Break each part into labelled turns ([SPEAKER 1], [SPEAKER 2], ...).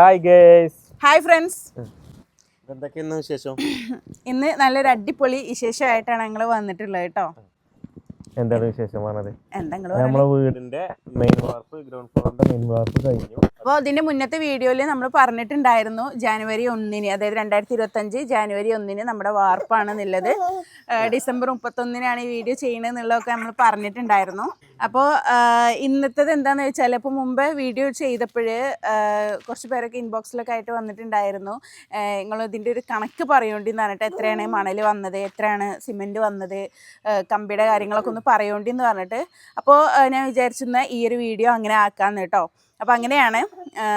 [SPEAKER 1] Hi guys
[SPEAKER 2] hi friends
[SPEAKER 3] എന്തൊക്കെയാണ് വിശേഷം?
[SPEAKER 2] ഇന്ന് നല്ലൊരു അടിപൊളി വിശേഷമായിട്ടാണ് ഞങ്ങൾ വന്നിട്ടുള്ളത് കേട്ടോ.
[SPEAKER 1] എന്താണ് വിശേഷം പറഞ്ഞത്? നമ്മളെ വീടിന്റെ മെയിൻ വാർപ്പ് ഗ്രൗണ്ട് ഫ്ലോറിന്റെ മെയിൻ വാർപ്പ് കഴിഞ്ഞു.
[SPEAKER 2] അപ്പോൾ ഇതിന്റെ മുന്നത്തെ വീഡിയോയിൽ നമ്മൾ പറഞ്ഞിട്ടുണ്ടായിരുന്നു ജാനുവരി ഒന്നിന് അതായത് രണ്ടായിരത്തി ഇരുപത്തഞ്ച് ജാനുവരി ഒന്നിന് നമ്മുടെ വാർപ്പാണ് എന്നുള്ളത് ഡിസംബർ മുപ്പത്തൊന്നിനാണ് ഈ വീഡിയോ ചെയ്യണമെന്നുള്ളതൊക്കെ നമ്മൾ പറഞ്ഞിട്ടുണ്ടായിരുന്നു. അപ്പോൾ ഇന്നത്തേത് എന്താണെന്ന് വെച്ചാൽ ഇപ്പോൾ മുമ്പ് വീഡിയോ ചെയ്തപ്പോൾ കുറച്ച് പേരൊക്കെ ഇൻബോക്സിലൊക്കെ ആയിട്ട് വന്നിട്ടുണ്ടായിരുന്നു. നിങ്ങൾ ഇതിന്റെ ഒരു കണക്ക് പറയോണ്ടിന്ന് പറഞ്ഞിട്ട് എത്രയാണ് മണൽ വന്നത് എത്രയാണ് സിമെന്റ് വന്നത് കമ്പിയുടെ കാര്യങ്ങളൊക്കെ ഒന്ന് പറയോണ്ടിന്ന് പറഞ്ഞിട്ട്. അപ്പോൾ ഞാൻ വിചാരിച്ചിരുന്ന ഈ ഒരു വീഡിയോ അങ്ങനെ ആക്കാമെന്ന് കേട്ടോ. അപ്പോൾ അങ്ങനെയാണ്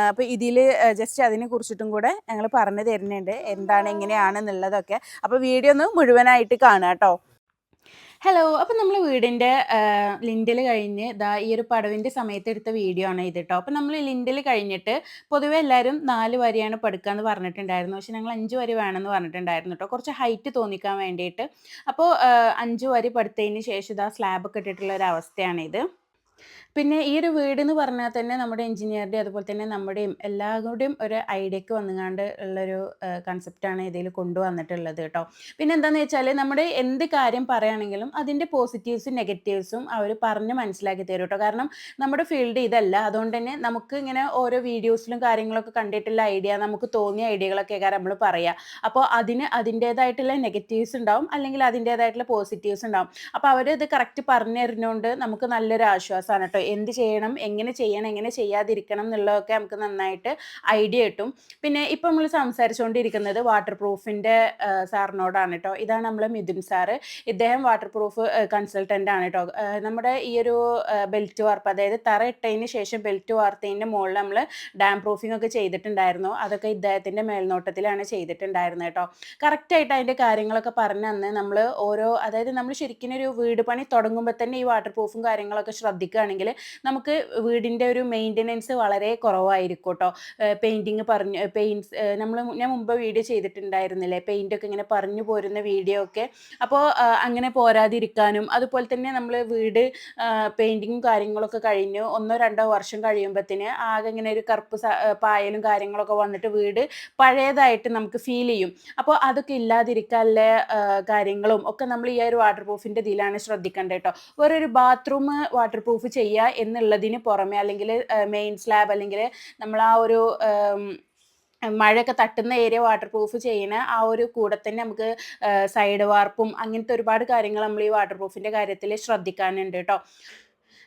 [SPEAKER 2] അപ്പോൾ ഇതിൽ ജസ്റ്റ് അതിനെ കുറിച്ചിട്ടും കൂടെ ഞങ്ങൾ പറഞ്ഞു തരുന്നുണ്ട്. എന്താണ് എങ്ങനെയാണെന്നുള്ളതൊക്കെ. അപ്പോൾ വീഡിയോ ഒന്ന് മുഴുവനായിട്ട് കാണുക കേട്ടോ. ഹലോ അപ്പം നമ്മൾ വീടിന്റെ ലിൻഡിൽ കഴിഞ്ഞ് ഇതാ ഈ ഒരു പടവിന്റെ സമയത്ത് എടുത്ത വീഡിയോ ആണ് ഇത് കേട്ടോ അപ്പം നമ്മൾ ലിൻഡിൽ കഴിഞ്ഞിട്ട് പൊതുവെ എല്ലാവരും നാല് വരിയാണ് പടുക്കാന്ന് പറഞ്ഞിട്ടുണ്ടായിരുന്നു. പക്ഷെ ഞങ്ങൾ അഞ്ച് വരി വേണമെന്ന് പറഞ്ഞിട്ടുണ്ടായിരുന്നു കേട്ടോ കുറച്ച് ഹൈറ്റ് തോന്നിക്കാൻ വേണ്ടിയിട്ട്. അപ്പോൾ അഞ്ച് വരി പടുത്തതിന് ശേഷം ഇതാ സ്ലാബൊക്കെ ഇട്ടിട്ടുള്ള ഒരു അവസ്ഥയാണിത് പിന്നെ ഈ ഒരു വീട് എന്ന് പറഞ്ഞാൽ തന്നെ നമ്മുടെ എഞ്ചിനീയറുടെ അതുപോലെ തന്നെ നമ്മുടെയും എല്ലാവരുടെയും ഒരു ഐഡിയക്ക് വന്നുകൊണ്ട് ഉള്ളൊരു കൺസെപ്റ്റാണ് ഇതിൽ കൊണ്ടുവന്നിട്ടുള്ളത് കേട്ടോ. പിന്നെ എന്താണെന്ന് വെച്ചാൽ നമ്മുടെ എന്ത് കാര്യം പറയുകയാണെങ്കിലും അതിന്റെ പോസിറ്റീവ്സും നെഗറ്റീവ്സും അവർ പറഞ്ഞ് മനസ്സിലാക്കി തരും കേട്ടോ. കാരണം നമ്മുടെ ഫീൽഡ് ഇതല്ല. അതുകൊണ്ട് തന്നെ നമുക്ക് ഇങ്ങനെ ഓരോ വീഡിയോസിലും കാര്യങ്ങളൊക്കെ കണ്ടിട്ടുള്ള ഐഡിയ നമുക്ക് തോന്നിയ ഐഡിയകളൊക്കെ കാരണം നമ്മൾ പറയുക അപ്പോൾ അതിന് അതിന്റേതായിട്ടുള്ള നെഗറ്റീവ്സ് ഉണ്ടാവും അല്ലെങ്കിൽ അതിന്റേതായിട്ടുള്ള പോസിറ്റീവ്സ് ഉണ്ടാവും. അപ്പോൾ അവരത് കറക്റ്റ് പറഞ്ഞു തരുന്നതുകൊണ്ട് നമുക്ക് നല്ലൊരു ആശ്വാസമാണ് കേട്ടോ എന്ത് ചെയ്യണം? എങ്ങനെ ചെയ്യണം? എങ്ങനെ ചെയ്യാതിരിക്കണം എന്നുള്ളതൊക്കെ നമുക്ക് നന്നായിട്ട് ഐഡിയ കിട്ടും. പിന്നെ ഇപ്പം നമ്മൾ സംസാരിച്ചുകൊണ്ടിരിക്കുന്നത് വാട്ടർ പ്രൂഫിന്റെ സാറിനോടാണ് കേട്ടോ ഇതാണ് നമ്മൾ മിഥുൻ സാറ്. ഇദ്ദേഹം വാട്ടർ പ്രൂഫ് കൺസൾട്ടന്റ് ആണ് കേട്ടോ നമ്മുടെ ഈ ഒരു ബെൽറ്റ് വാർപ്പ് അതായത് തറ ഇട്ടതിന് ശേഷം ബെൽറ്റ് വാർത്തതിന്റെ മുകളിൽ നമ്മൾ ഡാം പ്രൂഫിംഗ് ഒക്കെ ചെയ്തിട്ടുണ്ടായിരുന്നു. അതൊക്കെ ഇദ്ദേഹത്തിന്റെ മേൽനോട്ടത്തിലാണ് ചെയ്തിട്ടുണ്ടായിരുന്നത് കേട്ടോ കറക്റ്റായിട്ട് അതിന്റെ കാര്യങ്ങളൊക്കെ പറഞ്ഞു തന്ന് നമ്മൾ ഓരോ അതായത് നമ്മൾ ശരിക്കും ഒരു വീട് പണി തുടങ്ങുമ്പോൾ തന്നെ ഈ വാട്ടർ പ്രൂഫും കാര്യങ്ങളൊക്കെ ശ്രദ്ധിക്കുകയാണെങ്കിൽ നമുക്ക് വീടിന്റെ ഒരു മെയിന്റനൻസ് വളരെ കുറവായിരിക്കും കേട്ടോ പെയിന്റിങ് പറഞ്ഞ് പെയിൻസ് നമ്മൾ ഞാൻ മുമ്പ് വീഡിയോ ചെയ്തിട്ടുണ്ടായിരുന്നില്ലേ? പെയിന്റൊക്കെ ഇങ്ങനെ പറഞ്ഞു പോരുന്ന വീഡിയോ ഒക്കെ. അപ്പോൾ അങ്ങനെ പോരാതിരിക്കാനും അതുപോലെ തന്നെ നമ്മൾ വീട് പെയിന്റിങ്ങും കാര്യങ്ങളൊക്കെ കഴിഞ്ഞു ഒന്നോ രണ്ടോ വർഷം കഴിയുമ്പോഴത്തേന് ആകെ ഇങ്ങനെ ഒരു കറുപ്പ് പായലും കാര്യങ്ങളൊക്കെ വന്നിട്ട് വീട് പഴയതായിട്ട് നമുക്ക് ഫീൽ ചെയ്യും. അപ്പോൾ അതൊക്കെ ഇല്ലാതിരിക്കാനുള്ള കാര്യങ്ങളും ഒക്കെ നമ്മൾ ഈ ഒരു വാട്ടർ പ്രൂഫിന്റെ ഇതിലാണ് ശ്രദ്ധിക്കേണ്ടത് കേട്ടോ. വേറൊരു ബാത്റൂം വാട്ടർ ചെയ്യുക എന്നുള്ളതിന് പുറമെ അല്ലെങ്കിൽ മെയിൻ സ്ലാബ് അല്ലെങ്കിൽ നമ്മൾ ആ ഒരു മഴയൊക്കെ തട്ടുന്ന ഏരിയ വാട്ടർ പ്രൂഫ് ചെയ്യുന്ന ആ ഒരു കൂടെ തന്നെ നമുക്ക് സൈഡ് വാർപ്പും അങ്ങനത്തെ ഒരുപാട് കാര്യങ്ങൾ നമ്മൾ ഈ വാട്ടർ പ്രൂഫിന്റെ കാര്യത്തിൽ ശ്രദ്ധിക്കാനുണ്ട് കേട്ടോ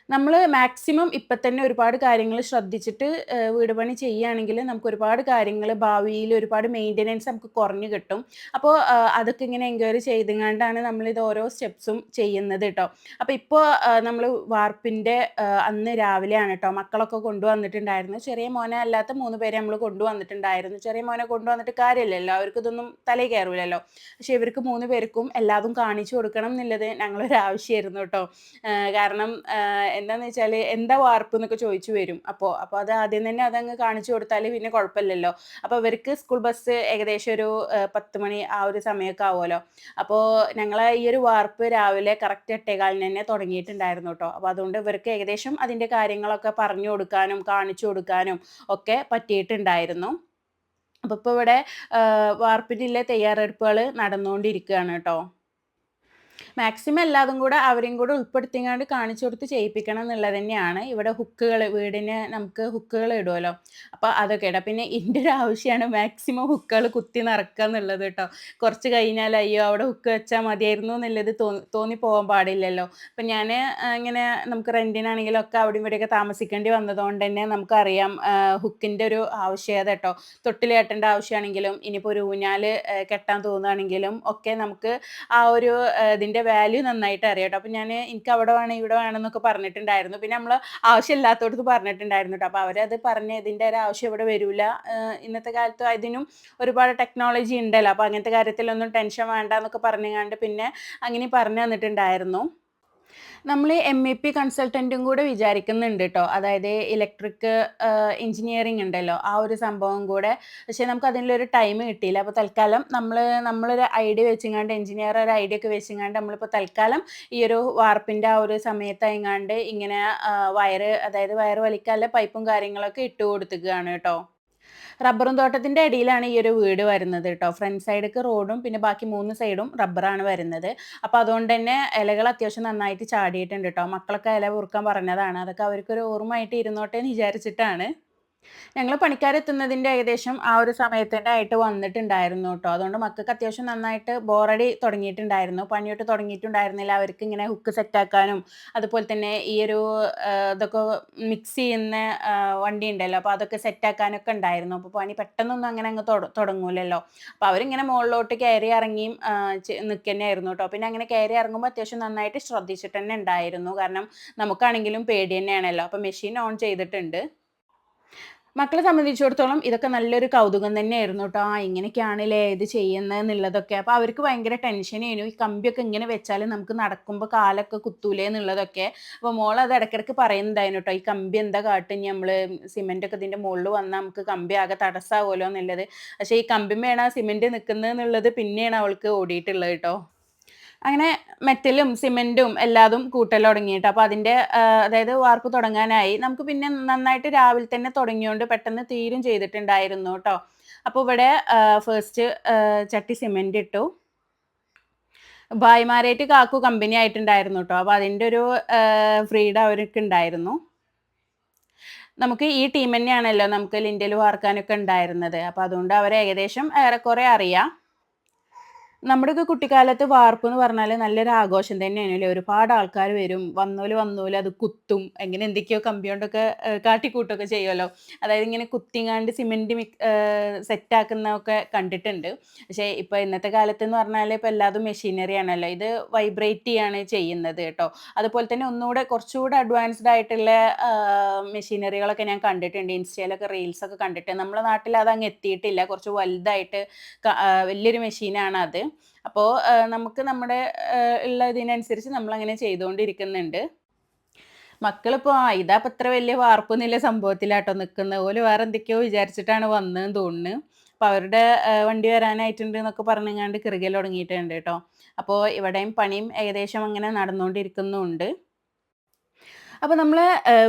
[SPEAKER 2] നമ്മൾ മാക്സിമം ഇപ്പം തന്നെ ഒരുപാട് കാര്യങ്ങൾ ശ്രദ്ധിച്ചിട്ട് വീട് പണി ചെയ്യുകയാണെങ്കിൽ നമുക്ക് ഒരുപാട് കാര്യങ്ങൾ ഭാവിയിൽ ഒരുപാട് മെയിന്റനൻസ് നമുക്ക് കുറഞ്ഞു കിട്ടും. അപ്പോൾ അതൊക്കെ ഇങ്ങനെ എൻക്വയറി ചെയ്തുകൊണ്ടാണ് നമ്മളിത് ഓരോ സ്റ്റെപ്സും ചെയ്യുന്നത് കേട്ടോ. അപ്പോൾ ഇപ്പോൾ നമ്മൾ വാർപ്പിന്റെ അന്ന് രാവിലെയാണ് കേട്ടോ മക്കളൊക്കെ കൊണ്ടുവന്നിട്ടുണ്ടായിരുന്നു ചെറിയ മോനെ അല്ലാത്ത മൂന്ന് പേരെ നമ്മൾ കൊണ്ടുവന്നിട്ടുണ്ടായിരുന്നു. ചെറിയ മോനെ കൊണ്ടുവന്നിട്ട് കാര്യമില്ലല്ലോ അവർക്ക് ഇതൊന്നും തലയിൽ കയറില്ലല്ലോ പക്ഷെ ഇവർക്ക് മൂന്ന് പേർക്കും എല്ലാതും കാണിച്ചു കൊടുക്കണം എന്നുള്ളത് ഞങ്ങളൊരു ആവശ്യമായിരുന്നു കേട്ടോ കാരണം എന്താന്ന് വെച്ചാൽ എന്താ വാർപ്പ് എന്നൊക്കെ ചോദിച്ചു വരും. അപ്പോൾ അപ്പോൾ അത് ആദ്യം തന്നെ അതങ്ങ് കാണിച്ചു കൊടുത്താൽ പിന്നെ കുഴപ്പമില്ലല്ലോ അപ്പോൾ ഇവർക്ക് സ്കൂൾ ബസ് ഏകദേശം ഒരു പത്ത് മണി ആ ഒരു സമയമൊക്കെ ആവുമല്ലോ. അപ്പോൾ ഞങ്ങൾ ഈ ഒരു വാർപ്പ് രാവിലെ കറക്റ്റ് എട്ടേകാലിന് തന്നെ തുടങ്ങിയിട്ടുണ്ടായിരുന്നു കേട്ടോ. അപ്പോൾ അതുകൊണ്ട് ഇവർക്ക് ഏകദേശം അതിന്റെ കാര്യങ്ങളൊക്കെ പറഞ്ഞു കൊടുക്കാനും കാണിച്ചു കൊടുക്കാനും ഒക്കെ പറ്റിയിട്ടുണ്ടായിരുന്നു. അപ്പോൾ ഇപ്പോൾ ഇവിടെ വാർപ്പിനുള്ള തയ്യാറെടുപ്പുകൾ നടന്നുകൊണ്ടിരിക്കുകയാണ് കേട്ടോ. മാക്സിമം എല്ലാതും കൂടെ അവരെയും കൂടെ ഉൾപ്പെടുത്തിങ്ങാണ്ട് കാണിച്ചു കൊടുത്ത് ചെയ്യിപ്പിക്കണം എന്നുള്ളത് തന്നെയാണ്. ഇവിടെ ഹുക്കുകൾ വീടിന് നമുക്ക് ഹുക്കുകൾ ഇടുമല്ലോ അപ്പോൾ അതൊക്കെ ഇടാം. പിന്നെ എന്റെ ഒരു ആവശ്യമാണ് മാക്സിമം ഹുക്കുകൾ കുത്തി നിറക്കുക എന്നുള്ളത് കേട്ടോ. കുറച്ച് കഴിഞ്ഞാൽ അയ്യോ അവിടെ ഹുക്ക് വെച്ചാൽ മതിയായിരുന്നു എന്നുള്ളത് തോന്നി തോന്നി പോകാൻ പാടില്ലല്ലോ. അപ്പം ഞാൻ ഇങ്ങനെ നമുക്ക് റെന്റിനാണെങ്കിലും ഒക്കെ അവിടെയും ഇവിടെയൊക്കെ താമസിക്കേണ്ടി വന്നതുകൊണ്ട് തന്നെ നമുക്കറിയാം ഹുക്കിന്റെ ഒരു ആവശ്യകത കേട്ടോ. തൊട്ടിൽ കെട്ടേണ്ട ആവശ്യമാണെങ്കിലും ഇനിയിപ്പോൾ ഒരു ഊഞ്ഞാൽ കെട്ടാൻ തോന്നുകയാണെങ്കിലും ഒക്കെ നമുക്ക് ആ ഒരു ഇതിന്റെ വാല്യൂ നന്നായിട്ട് അറിയാം കേട്ടോ അപ്പം ഞാൻ എനിക്ക് അവിടെ വേണം ഇവിടെ വേണം എന്നൊക്കെ പറഞ്ഞിട്ടുണ്ടായിരുന്നു. പിന്നെ നമ്മൾ ആവശ്യമില്ലാത്തടത്ത് പറഞ്ഞിട്ടുണ്ടായിരുന്നു കേട്ടോ അപ്പോൾ അവരത് പറഞ്ഞ് ഇതിന്റെ ഒരു ആവശ്യം ഇവിടെ വരില്ല ഇന്നത്തെ കാലത്ത് അതിനും ഒരുപാട് ടെക്നോളജി ഉണ്ടല്ലോ. അപ്പോൾ അങ്ങനത്തെ കാര്യത്തിലൊന്നും ടെൻഷൻ വേണ്ട എന്നൊക്കെ പറഞ്ഞുകൊണ്ട് പിന്നെ അങ്ങനെ പറഞ്ഞു തന്നിട്ടുണ്ടായിരുന്നു. നമ്മൾ എം ഇ പി കൺസൾട്ടന്റും കൂടെ വിചാരിക്കുന്നുണ്ട് കേട്ടോ അതായത് ഇലക്ട്രിക് എഞ്ചിനീയറിംഗ് ഉണ്ടല്ലോ. ആ ഒരു സംഭവം കൂടെ. പക്ഷേ നമുക്ക് അതിനുള്ളൊരു ടൈം കിട്ടിയില്ല. അപ്പോൾ തൽക്കാലം നമ്മൾ നമ്മളൊരു ഐഡിയ വെച്ചിങ്ങാണ്ട് എഞ്ചിനീയർ ഒരു ഐഡിയ ഒക്കെ വെച്ചിങ്ങാണ്ട് നമ്മളിപ്പോൾ തൽക്കാലം ഈ ഒരു വാർപ്പിന്റെ ആ ഒരു സമയത്തായിങ്ങാണ്ട് ഇങ്ങനെ വയറ് അതായത് വയറ് വലിക്കാനുള്ള പൈപ്പും കാര്യങ്ങളൊക്കെ ഇട്ട് കൊടുത്തുകയാണ് കേട്ടോ റബ്ബറും തോട്ടത്തിന്റെ അടിയിലാണ് ഈ ഒരു വീട് വരുന്നത് കേട്ടോ. ഫ്രണ്ട് സൈഡൊക്കെ റോഡും പിന്നെ ബാക്കി മൂന്ന് സൈഡും റബ്ബറാണ് വരുന്നത്. അപ്പോൾ അതുകൊണ്ട് തന്നെ ഇലകൾ അത്യാവശ്യം നന്നായിട്ട് ചാടിയിട്ടുണ്ട് കേട്ടോ. മക്കളൊക്കെ ഇല പൊറുക്കാൻ പറഞ്ഞതാണ്. അതൊക്കെ അവർക്കൊരു ഓർമ്മയായിട്ട് ഇരുന്നോട്ടെ എന്ന് വിചാരിച്ചിട്ടാണ്. ഞങ്ങൾ പണിക്കാരെത്തുന്നതിന്റെ ഏകദേശം ആ ഒരു സമയത്തിന്റെ ആയിട്ട് വന്നിട്ടുണ്ടായിരുന്നു കേട്ടോ അതുകൊണ്ട് മക്കൾക്ക് അത്യാവശ്യം നന്നായിട്ട് ബോറടി തുടങ്ങിയിട്ടുണ്ടായിരുന്നു. പണിയൊട്ട് തുടങ്ങിയിട്ടുണ്ടായിരുന്നില്ല. അവർക്ക് ഇങ്ങനെ ഹുക്ക് സെറ്റാക്കാനും അതുപോലെ തന്നെ ഈ ഒരു ഇതൊക്കെ മിക്സ് ചെയ്യുന്ന വണ്ടി ഉണ്ടല്ലോ. അപ്പോൾ അതൊക്കെ സെറ്റാക്കാനൊക്കെ ഉണ്ടായിരുന്നു. അപ്പോൾ പണി പെട്ടെന്നൊന്നും അങ്ങനെ അങ്ങ് തുട- തുടങ്ങൂലല്ലോ. അപ്പോൾ അവരിങ്ങനെ മുകളിലോട്ട് കയറി ഇറങ്ങിയും നിൽക്കുന്നതായിരുന്നു കേട്ടോ പിന്നെ അങ്ങനെ കയറി ഇറങ്ങുമ്പോൾ അത്യാവശ്യം നന്നായിട്ട് ശ്രദ്ധിച്ചിട്ട് തന്നെ ഉണ്ടായിരുന്നു. കാരണം നമുക്കാണെങ്കിലും പേടി തന്നെയാണല്ലോ. അപ്പോൾ മെഷീൻ ഓൺ ചെയ്തിട്ടുണ്ട്. മക്കളെ സംബന്ധിച്ചിടത്തോളം ഇതൊക്കെ നല്ലൊരു കൗതുകം തന്നെയായിരുന്നു കേട്ടോ ആ ഇങ്ങനെയൊക്കെയാണല്ലേ ഇത് ചെയ്യുന്നത് എന്നുള്ളതൊക്കെ അപ്പോൾ അവർക്ക് ഭയങ്കര ടെൻഷനായിരുന്നു ഈ കമ്പിയൊക്കെ ഇങ്ങനെ വെച്ചാൽ നമുക്ക് നടക്കുമ്പോൾ കാലൊക്കെ കുത്തൂലേ എന്നുള്ളതൊക്കെ. അപ്പോൾ മോൾ അത് ഇടയ്ക്കിടയ്ക്ക് പറയുന്നുണ്ടായിരുന്നു കേട്ടോ ഈ കമ്പി എന്താ കാട്ടും നമ്മൾ സിമെന്റൊക്കെ ഇതിന്റെ മുകളിൽ വന്നാൽ നമുക്ക് കമ്പി ആകെ തടസ്സാവുമല്ലോ എന്നുള്ളത്. പക്ഷേ ഈ കമ്പിമേണ സിമെന്റ് നിൽക്കുന്നത് എന്നുള്ളത് പിന്നെയാണ് അവൾക്ക് ഓടിയിട്ടുള്ളത് കേട്ടോ അങ്ങനെ മെറ്റലും സിമെന്റും എല്ലാതും കൂട്ടൽ തുടങ്ങിയിട്ട് അപ്പോൾ അതിന്റെ അതായത് വാർപ്പ് തുടങ്ങാനായി. നമുക്ക് പിന്നെ നന്നായിട്ട് രാവിലെ തന്നെ തുടങ്ങിയോണ്ട് പെട്ടെന്ന് തീരും ചെയ്തിട്ടുണ്ടായിരുന്നു കേട്ടോ അപ്പോൾ ഇവിടെ ഫസ്റ്റ് ചട്ടി സിമെന്റ് ഇട്ടു ഭായിമാരായിട്ട് കാക്കു കമ്പനി ആയിട്ടുണ്ടായിരുന്നു കേട്ടോ അപ്പോൾ അതിന്റെ ഒരു ഫ്രീഡം അവർക്ക് ഉണ്ടായിരുന്നു നമുക്ക് ഈ ടീം തന്നെയാണല്ലോ നമുക്ക് ലിൻഡൽ വാർക്കാനൊക്കെ ഉണ്ടായിരുന്നത്. അപ്പോൾ അതുകൊണ്ട് അവരെ ഏകദേശം ഏറെക്കുറെ അറിയാം. നമ്മുടെയൊക്കെ കുട്ടിക്കാലത്ത് വാർപ്പ് എന്ന് പറഞ്ഞാൽ നല്ലൊരു ആഘോഷം തന്നെയാണ് അല്ലേ? ഒരുപാട് ആൾക്കാർ വരും. വന്നോൽ വന്നോൽ അത് കുത്തും. എങ്ങനെ എന്തൊക്കെയോ കമ്പി കൊണ്ടൊക്കെ ഏഹ്, കാട്ടിക്കൂട്ടൊക്കെ ചെയ്യുമല്ലോ അതായത് ഇങ്ങനെ കുത്തിങ്ങാണ്ട് സിമെന്റ് മിക് സെറ്റാക്കുന്നതൊക്കെ കണ്ടിട്ടുണ്ട്. പക്ഷേ ഇപ്പൊ ഇന്നത്തെ കാലത്ത് എന്ന് പറഞ്ഞാൽ ഇപ്പൊ എല്ലാതും മെഷീനറി ആണല്ലോ. ഇത് വൈബ്രേറ്റ് ചെയ്യാണ് ചെയ്യുന്നത് കേട്ടോ. അതുപോലെ തന്നെ ഒന്നുകൂടെ കുറച്ചുകൂടെ അഡ്വാൻസ്ഡ് ആയിട്ടുള്ള മെഷീനറികളൊക്കെ ഞാൻ കണ്ടിട്ടുണ്ട്. ഇൻസ്റ്റയിലൊക്കെ റീൽസ് ഒക്കെ കണ്ടിട്ട് നമ്മുടെ നാട്ടിൽ അത് അങ്ങ് എത്തിയിട്ടില്ല. കുറച്ച് വലുതായിട്ട് വലിയൊരു മെഷീനാണ് അത് അപ്പോൾ നമുക്ക് നമ്മുടെ ഉള്ള ഇതിനനുസരിച്ച് നമ്മളങ്ങനെ ചെയ്തുകൊണ്ടിരിക്കുന്നുണ്ട് മക്കളിപ്പോൾ ആ ഇതാ ഇപ്പം ഇത്ര വലിയ വാർപ്പൊന്നുമില്ല സംഭവത്തിലാട്ടോ നിൽക്കുന്നത് ഓൽ വേറെ എന്തൊക്കെയോ വിചാരിച്ചിട്ടാണ് വന്നതെന്ന് തോന്നുന്നു. അപ്പോൾ അവരുടെ വണ്ടി വരാനായിട്ടുണ്ട് എന്നൊക്കെ പറഞ്ഞങ്ങാണ്ട് കിറുകൽ തുടങ്ങിയിട്ടുണ്ട് കേട്ടോ. അപ്പോൾ ഇവിടെയും പണിയും ഏകദേശം അങ്ങനെ നടന്നുകൊണ്ടിരിക്കുന്നുണ്ട് അപ്പോൾ നമ്മൾ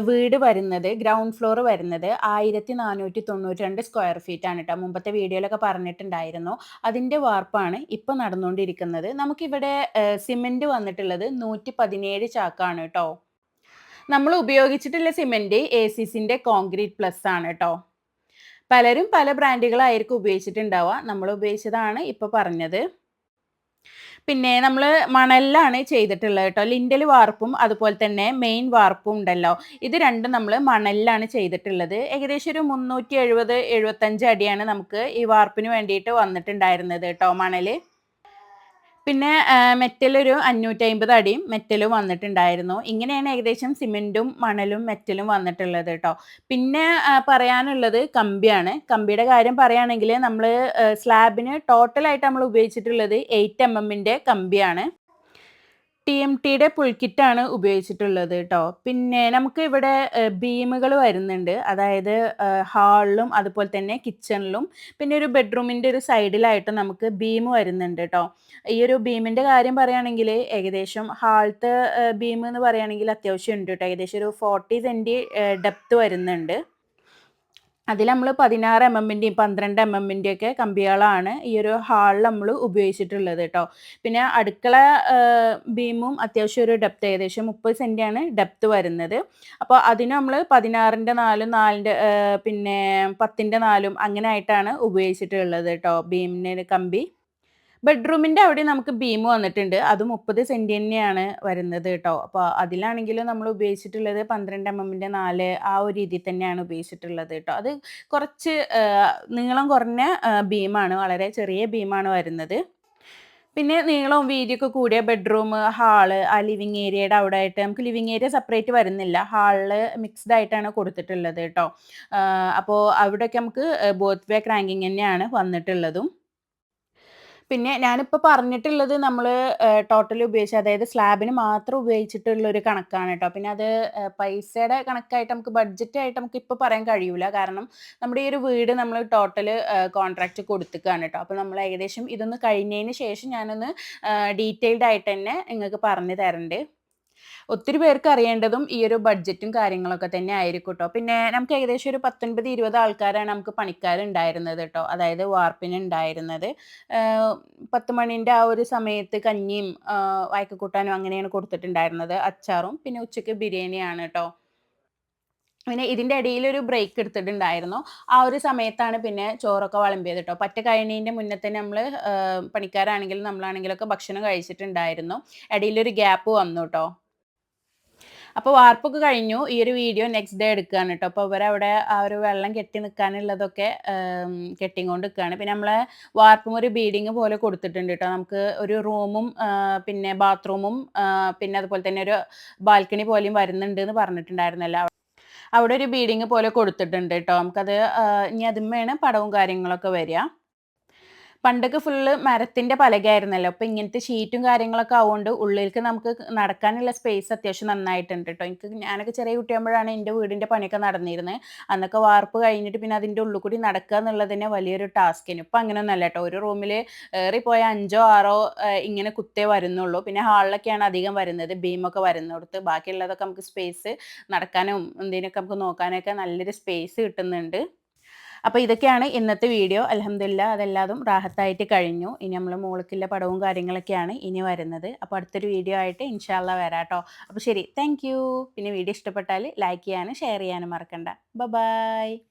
[SPEAKER 2] വീട് വരുന്നത് ഗ്രൗണ്ട് ഫ്ലോർ വരുന്നത് ആയിരത്തി നാനൂറ്റി തൊണ്ണൂറ്റി രണ്ട് സ്ക്വയർ ഫീറ്റ് ആണ് കേട്ടോ മുമ്പത്തെ വീഡിയോയിലൊക്കെ പറഞ്ഞിട്ടുണ്ടായിരുന്നു. അതിന്റെ വാർപ്പാണ് ഇപ്പോൾ നടന്നുകൊണ്ടിരിക്കുന്നത്. നമുക്കിവിടെ സിമെന്റ് വന്നിട്ടുള്ളത് നൂറ്റി പതിനേഴ് ചാക്കാണ് കേട്ടോ നമ്മൾ ഉപയോഗിച്ചിട്ടുള്ള സിമെന്റ് എ സി സിന്റെ കോൺക്രീറ്റ് പ്ലസ് ആണ് കേട്ടോ പലരും പല ബ്രാൻഡുകളായിരിക്കും ഉപയോഗിച്ചിട്ടുണ്ടാവുക. നമ്മൾ ഉപയോഗിച്ചതാണ് ഇപ്പോൾ പറഞ്ഞത്. പിന്നെ നമ്മൾ മണലിലാണ് ചെയ്തിട്ടുള്ളത് കേട്ടോ. ലിൻഡൽ വാർപ്പും അതുപോലെ തന്നെ മെയിൻ വാർപ്പും ഉണ്ടല്ലോ. ഇത് രണ്ടും നമ്മൾ മണലിലാണ് ചെയ്തിട്ടുള്ളത്. ഏകദേശം ഒരു മുന്നൂറ്റി എഴുപത് എഴുപത്തഞ്ച് അടിയാണ് നമുക്ക് ഈ വാർപ്പിന് വേണ്ടിയിട്ട് വന്നിട്ടുണ്ടായിരുന്നത് കേട്ടോ മണൽ പിന്നെ മെറ്റൽ ഒരു അഞ്ഞൂറ്റമ്പത് അടിയും മെറ്റലും വന്നിട്ടുണ്ടായിരുന്നു. ഇങ്ങനെയാണ് ഏകദേശം സിമെന്റും മണലും മെറ്റലും വന്നിട്ടുള്ളത് കേട്ടോ പിന്നെ പറയാനുള്ളത് കമ്പിയാണ്. കമ്പിയുടെ കാര്യം പറയുകയാണെങ്കിൽ നമ്മൾ സ്ലാബിന് ടോട്ടലായിട്ട് നമ്മൾ ഉപയോഗിച്ചിട്ടുള്ളത് എയ്റ്റ് എം എമ്മിന്റെ കമ്പിയാണ്. ടി എം ടിയുടെ പുൾക്കിറ്റാണ് ഉപയോഗിച്ചിട്ടുള്ളത് കേട്ടോ പിന്നെ നമുക്ക് ഇവിടെ ബീമുകൾ വരുന്നുണ്ട്. അതായത് ഹാളിലും അതുപോലെ തന്നെ കിച്ചണിലും. പിന്നെ ഒരു ബെഡ്റൂമിന്റെ ഒരു സൈഡിലായിട്ട് നമുക്ക് ബീം വരുന്നുണ്ട് കേട്ടോ ഈ ഒരു ബീമിന്റെ കാര്യം പറയുകയാണെങ്കിൽ ഏകദേശം ഹാളത്തെ ബീം എന്ന് പറയുകയാണെങ്കിൽ അത്യാവശ്യം ഉണ്ട് കേട്ടോ ഏകദേശം ഒരു ഫോർട്ടി സെന്റി ഡെപ്ത് വരുന്നുണ്ട്. അതിൽ നമ്മൾ പതിനാറ് എം എമ്മിന്റെയും പന്ത്രണ്ട് എം എമ്മിന്റെ ഒക്കെ കമ്പികളാണ് ഈ ഒരു ഹാളിൽ നമ്മൾ ഉപയോഗിച്ചിട്ടുള്ളത് കേട്ടോ. പിന്നെ അടുക്കള ബീമും അത്യാവശ്യം ഒരു ഡെപ്ത് ഏകദേശം മുപ്പത് സെന്റിയാണ് ഡെപ്ത് വരുന്നത്. അപ്പോൾ അതിന് നമ്മൾ പതിനാറിന്റെ നാലും നാലിന്റെ പിന്നെ പത്തിന്റെ നാലും അങ്ങനെ ആയിട്ടാണ് ഉപയോഗിച്ചിട്ടുള്ളത് കേട്ടോ ബീമിന് കമ്പി. ബെഡ്റൂമിന്റെ അവിടെ നമുക്ക് ബീം വന്നിട്ടുണ്ട്. അത് മുപ്പത് സെന്റ് തന്നെയാണ് വരുന്നത് കേട്ടോ. അപ്പോൾ അതിലാണെങ്കിലും നമ്മൾ ഉപയോഗിച്ചിട്ടുള്ളത് പന്ത്രണ്ട് എം എമ്മിന്റെ നാല് ആ ഒരു രീതിയിൽ തന്നെയാണ് ഉപയോഗിച്ചിട്ടുള്ളത് കേട്ടോ. അത് കുറച്ച് നീളം കുറഞ്ഞ ബീമാണ് വളരെ ചെറിയ ബീമാണ് വരുന്നത്. പിന്നെ നീളവും വീതിയൊക്കെ കൂടിയ ബെഡ്റൂം ഹാൾ ആ ലിവിങ് ഏരിയയുടെ അവിടെ ആയിട്ട് നമുക്ക് ലിവിങ് ഏരിയ സെപ്പറേറ്റ് വരുന്നില്ല. ഹാളിൽ മിക്സ്ഡ് ആയിട്ടാണ് കൊടുത്തിട്ടുള്ളത് കേട്ടോ. അപ്പോൾ അവിടെയൊക്കെ നമുക്ക് ബോത്ത് വേ ക്രാങ്കിങ് തന്നെയാണ് വന്നിട്ടുള്ളതും. പിന്നെ ഞാനിപ്പോൾ പറഞ്ഞിട്ടുള്ളത് നമ്മൾ ടോട്ടൽ ഉപയോഗിച്ച് അതായത് സ്ലാബിന് മാത്രം ഉപയോഗിച്ചിട്ടുള്ള ഒരു കണക്കാണ് കേട്ടോ പിന്നെ അത് പൈസയുടെ കണക്കായിട്ട് നമുക്ക് ബഡ്ജറ്റായിട്ട് നമുക്ക് ഇപ്പോൾ പറയാൻ കഴിയൂല. കാരണം നമ്മുടെ ഈ ഒരു വീട് നമ്മൾ ടോട്ടൽ കോൺട്രാക്റ്റ് കൊടുത്തുക്കാണ് കേട്ടോ അപ്പോൾ നമ്മൾ ഏകദേശം ഇതൊന്ന് കഴിഞ്ഞതിന് ശേഷം ഞാനൊന്ന് ഡീറ്റെയിൽഡ് ആയിട്ട് തന്നെ നിങ്ങൾക്ക് പറഞ്ഞു തരണ്ട്. ഒത്തിരി പേർക്ക് അറിയേണ്ടതും ഈ ഒരു ബഡ്ജറ്റും കാര്യങ്ങളൊക്കെ തന്നെ ആയിരിക്കും കേട്ടോ പിന്നെ നമുക്ക് ഏകദേശം ഒരു പത്തൊൻപത് ഇരുപത് ആൾക്കാരാണ് നമുക്ക് പണിക്കാരുണ്ടായിരുന്നത് കേട്ടോ അതായത് വാർപ്പിന് ഉണ്ടായിരുന്നത്. ആഹ് പത്ത് മണിന്റെ ആ ഒരു സമയത്ത് കഞ്ഞിയും വായിക്കൂട്ടാനും അങ്ങനെയാണ് കൊടുത്തിട്ടുണ്ടായിരുന്നത്. അച്ചാറും പിന്നെ ഉച്ചയ്ക്ക് ബിരിയാണിയാണ് കേട്ടോ പിന്നെ ഇതിന്റെ ഇടയിൽ ഒരു ബ്രേക്ക് എടുത്തിട്ടുണ്ടായിരുന്നു. ആ ഒരു സമയത്താണ് പിന്നെ ചോറൊക്കെ വിളമ്പിയത് കേട്ടോ പറ്റ കഴിഞ്ഞതിന്റെ മുന്നേ തന്നെ നമ്മൾ പണിക്കാരാണെങ്കിലും നമ്മളാണെങ്കിലൊക്കെ ഭക്ഷണം കഴിച്ചിട്ടുണ്ടായിരുന്നു. ഇടയിലൊരു ഗ്യാപ്പ് വന്നു കേട്ടോ അപ്പോൾ വാർപ്പൊക്കെ കഴിഞ്ഞു. ഈ ഒരു വീഡിയോ നെക്സ്റ്റ് ഡേ എടുക്കുകയാണ് കേട്ടോ അപ്പോൾ ഇവരവിടെ ആ ഒരു വെള്ളം കെട്ടി നിൽക്കാനുള്ളതൊക്കെ കെട്ടിക്കൊണ്ട് നിൽക്കുകയാണ് പിന്നെ നമ്മളെ വാർപ്പും ഒരു ബീഡിങ് പോലെ കൊടുത്തിട്ടുണ്ട് കേട്ടോ നമുക്ക് ഒരു റൂമും പിന്നെ ബാത്റൂമും പിന്നെ അതുപോലെ തന്നെ ഒരു ബാൽക്കണി പോലെയും വരുന്നുണ്ട് എന്ന് പറഞ്ഞിട്ടുണ്ടായിരുന്നല്ലോ. അവിടെ ഒരു ബീഡിങ് പോലെ കൊടുത്തിട്ടുണ്ട് കേട്ടോ നമുക്കത് ഇനി അതിന്മേണ് പടവും കാര്യങ്ങളൊക്കെ വരിക. പണ്ടൊക്കെ ഫുള്ള് മരത്തിന്റെ പലകയായിരുന്നല്ലോ. അപ്പൊ ഇങ്ങനത്തെ ഷീറ്റും കാര്യങ്ങളൊക്കെ ആവുകൊണ്ട് ഉള്ളിലേക്ക് നമുക്ക് നടക്കാനുള്ള സ്പേസ് അത്യാവശ്യം നന്നായിട്ടുണ്ട് കേട്ടോ എനിക്ക് ഞാനൊക്കെ ചെറിയ കുട്ടിയാകുമ്പോഴാണ് എന്റെ വീടിന്റെ പണിയൊക്കെ നടന്നിരുന്നത് അന്നൊക്കെ വാർപ്പ് കഴിഞ്ഞിട്ട് പിന്നെ അതിന്റെ ഉള്ളിൽ കൂടി നടക്കുക എന്നുള്ളത് തന്നെ വലിയൊരു ടാസ്കിന് ഇപ്പം ഒന്നല്ല കേട്ടോ ഒരു റൂമിൽ ഏറിപ്പോയ അഞ്ചോ ആറോ ഇങ്ങനെ കുത്തേ വരുന്നുള്ളൂ. പിന്നെ ഹാളിലൊക്കെയാണ് അധികം വരുന്നത്. ബീമൊക്കെ വരുന്നിടത്ത്. ബാക്കിയുള്ളതൊക്കെ നമുക്ക് സ്പേസ് നടക്കാനും എന്തിനൊക്കെ നമുക്ക് നോക്കാനൊക്കെ നല്ലൊരു സ്പേസ് കിട്ടുന്നുണ്ട്. അപ്പോൾ ഇതൊക്കെയാണ് ഇന്നത്തെ വീഡിയോ. അലഹമില്ല അതെല്ലാതും റാഹത്തായിട്ട് കഴിഞ്ഞു. ഇനി നമ്മൾ മോൾക്കുള്ള പടവും കാര്യങ്ങളൊക്കെയാണ് ഇനി വരുന്നത്. അപ്പോൾ അടുത്തൊരു വീഡിയോ ആയിട്ട് ഇൻഷാല്ല വരാം കേട്ടോ അപ്പോൾ ശരി താങ്ക് പിന്നെ വീഡിയോ ഇഷ്ടപ്പെട്ടാൽ ലൈക്ക് ചെയ്യാനും ഷെയർ ചെയ്യാനും മറക്കണ്ട. ബൈ